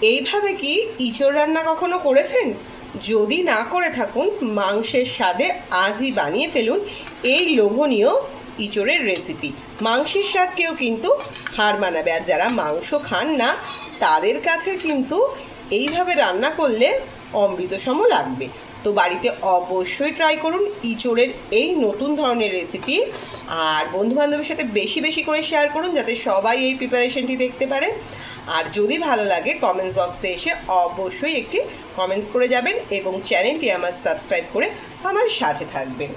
এইভাবে কি ইঁচড় রান্না কখনো করেছেন? যদি না করে থাকুন, মাংসের স্বাদে আজই বানিয়ে ফেলুন এই লোভনীয় ইঁচড়ের রেসিপি মাংসের স্বাদকেও কিন্তু হার মানাবে। আর যারা মাংস খান না, তাদের কাছে কিন্তু এইভাবে রান্না করলে অমৃতসম লাগবে। তো বাড়িতে অবশ্যই ট্রাই করুন ইঁচড়ের এই নতুন ধরনের রেসিপি আর বন্ধুবান্ধবের সাথে বেশি বেশি করে শেয়ার করুন যাতে সবাই এই প্রিপারেশনটি দেখতে পারে। আর যদি ভালো লাগে কমেন্টস বক্সে এসে অবশ্যই একটি কমেন্টস করে যাবেন এবং চ্যানেলটি আমার সাবস্ক্রাইব করে আমার সাথে থাকবেন।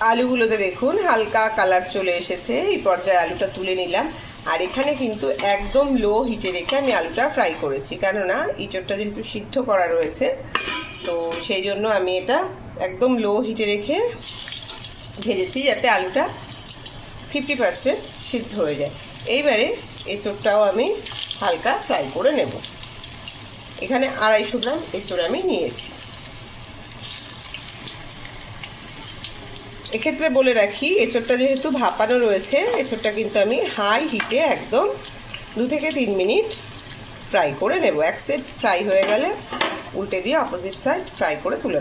আলুগুলোতে দেখুন, হালকা কালার চলে এসেছে। এই পর্যায়ে আলুটা তুলে নিলাম। আর এখানে কিন্তু একদম লো হিটে রেখে আমি আলুটা ফ্রাই করেছি। কেননা ইঁচড়টা যেহেতু সিদ্ধ করা রয়েছে, তো সেই জন্য আমি এটা একদম লো হিটে রেখে ভেজেছি যাতে আলুটা ফিফটি পার্সেন্ট সিদ্ধ হয়ে যায়। এইবারে এঁচড়টাও আমি হালকা ফ্রাই করে নেব। এখানে আড়াইশো গ্রাম এঁচড় আমি নিয়েছি। এক্ষেত্রে বলে রাখি, এঁচড়টা যেহেতু ভাপানো রয়েছে, এঁচড়টা কিন্তু আমি হাই হিটে একদম দু থেকে তিন মিনিট ফ্রাই করে নেব। এক সাইড ফ্রাই হয়ে গেলে উল্টে দিয়ে অপোজিট সাইড ফ্রাই করে তুলে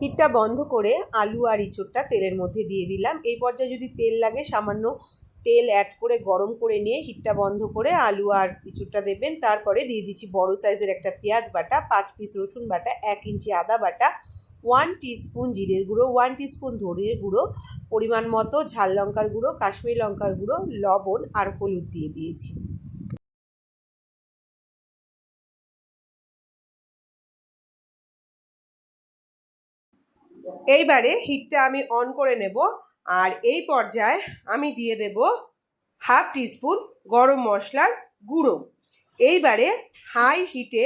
হিটটা বন্ধ করে আলু আর ইঁচড়টা তেলের মধ্যে দিয়ে দিলাম। এই পর্যায়ে যদি তেল লাগে, সামান্য তেল অ্যাড করে গরম করে নিয়ে হিটটা বন্ধ করে আলু আর ইঁচড়টা দেবেন। তারপরে দিয়ে দিচ্ছি বড় সাইজের একটা পেঁয়াজ বাটা, পাঁচ পিস রসুন বাটা, এক ইঞ্চি আদা বাটা ওয়ান টিস্পুন জিরের গুঁড়ো, ওয়ান টিস্পুন ধরির গুঁড়ো, পরিমাণ মতো ঝাল লঙ্কার গুঁড়ো, কাশ্মীরি লঙ্কার গুঁড়ো, লবণ আর হলুদ দিয়ে দিয়েছি। এইবারে হিটটা আমি অন করে নেব আর এই পর্যায়ে আমি দিয়ে দেব হাফ টিস্পুন গরম মশলার গুঁড়ো। এইবারে হাই হিটে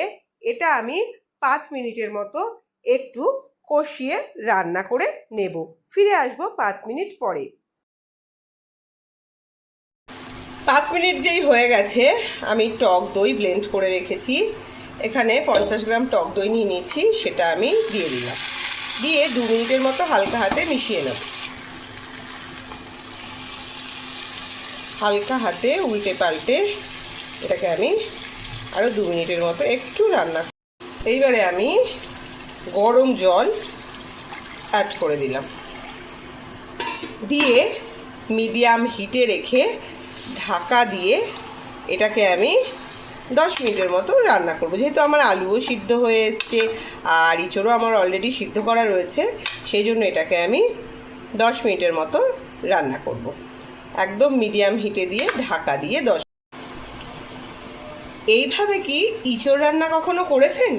এটা আমি পাঁচ মিনিটের মতো একটু কষিয়ে রান্না করে নেব। ফিরে আসব পাঁচ মিনিট পরে। পাঁচ মিনিট যেই হয়ে গেছে, আমি টক দই ব্লেন্ড করে রেখেছি। এখানে পঞ্চাশ গ্রাম টক দই নিয়ে নিয়েছি, সেটা আমি দিয়ে দিলাম। দিয়ে দু মিনিটের মতো হালকা হাতে মিশিয়ে নেব। হালকা হাতে উল্টে পাল্টে এটাকে আমি আরও দু মিনিটের মতো একটু রান্না এইবারে আমি গরম জল অ্যাড করে দিলাম। দিয়ে মিডিয়াম হিটে রেখে ঢাকা দিয়ে এটাকে আমি দশ মিনিটের মতো রান্না করব। যেহেতু আমার আলুও সিদ্ধ হয়ে এসছে আর ইঁচড়ও আমার অলরেডি সিদ্ধ করা রয়েছে, সেই জন্য এটাকে আমি দশ মিনিটের মতো রান্না করব। একদম মিডিয়াম হিটে দিয়ে ঢাকা দিয়ে দশ এইভাবে কি ইঁচড় রান্না কখনো করেছেন?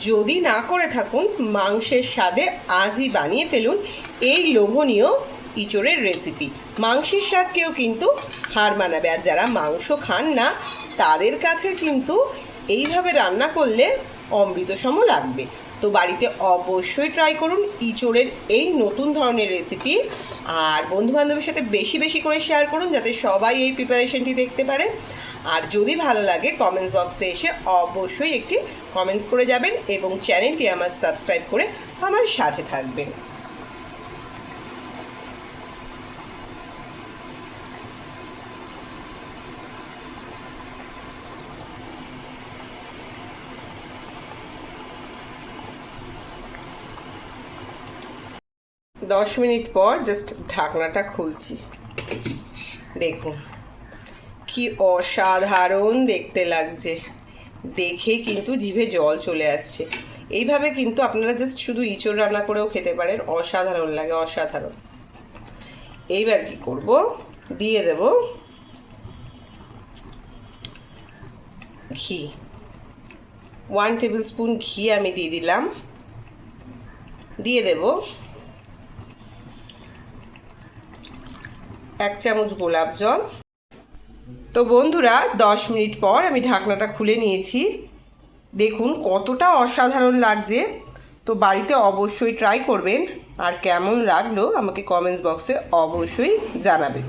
যদি না করে থাকুন, মাংসের স্বাদে আজই বানিয়ে ফেলুন এই লোভনীয় ইঁচড়ের রেসিপি মাংসের স্বাদকেও কিন্তু হার মানাবে। আর যারা মাংস খান না, তাদের কাছে কিন্তু এইভাবে রান্না করলে অমৃতসম লাগবে। তো বাড়িতে অবশ্যই ট্রাই করুন ইঁচড়ের এই নতুন ধরনের রেসিপি আর বন্ধুবান্ধবের সাথে বেশি বেশি করে শেয়ার করুন যাতে সবাই এই প্রিপারেশনটি দেখতে পারে। আর যদি ভালো লাগে কমেন্টস বক্সে এসে অবশ্যই একটি কমেন্টস করে যাবেন এবং চ্যানেলটি আমার সাবস্ক্রাইব করে আমার সাথে থাকবেন। দশ মিনিট পর জাস্ট ঢাকনাটা খুলছি। দেখুন, কি অসাধারণ দেখতে লাগছে। দেখে কিন্তু জিভে জল চলে আসছে। এইভাবে কিন্তু আপনারা জাস্ট শুধু ইঁচড় রান্না করেও খেতে পারেন। অসাধারণ লাগে, অসাধারণ। এইবার কি করব? দিয়ে দেব ঘি। ওয়ান টেবিল স্পুন ঘি আমি দিয়ে দিলাম। দিয়ে দেব এক চামচ গোলাপ জল। তো বন্ধুরা, দশ মিনিট পর আমি ঢাকনাটা খুলে নিয়েছি। দেখুন কতটা অসাধারণ লাগছে। তো বাড়িতে অবশ্যই ট্রাই করবেন। আর কেমন লাগল আমাকে কমেন্টস বক্সে অবশ্যই জানাবেন।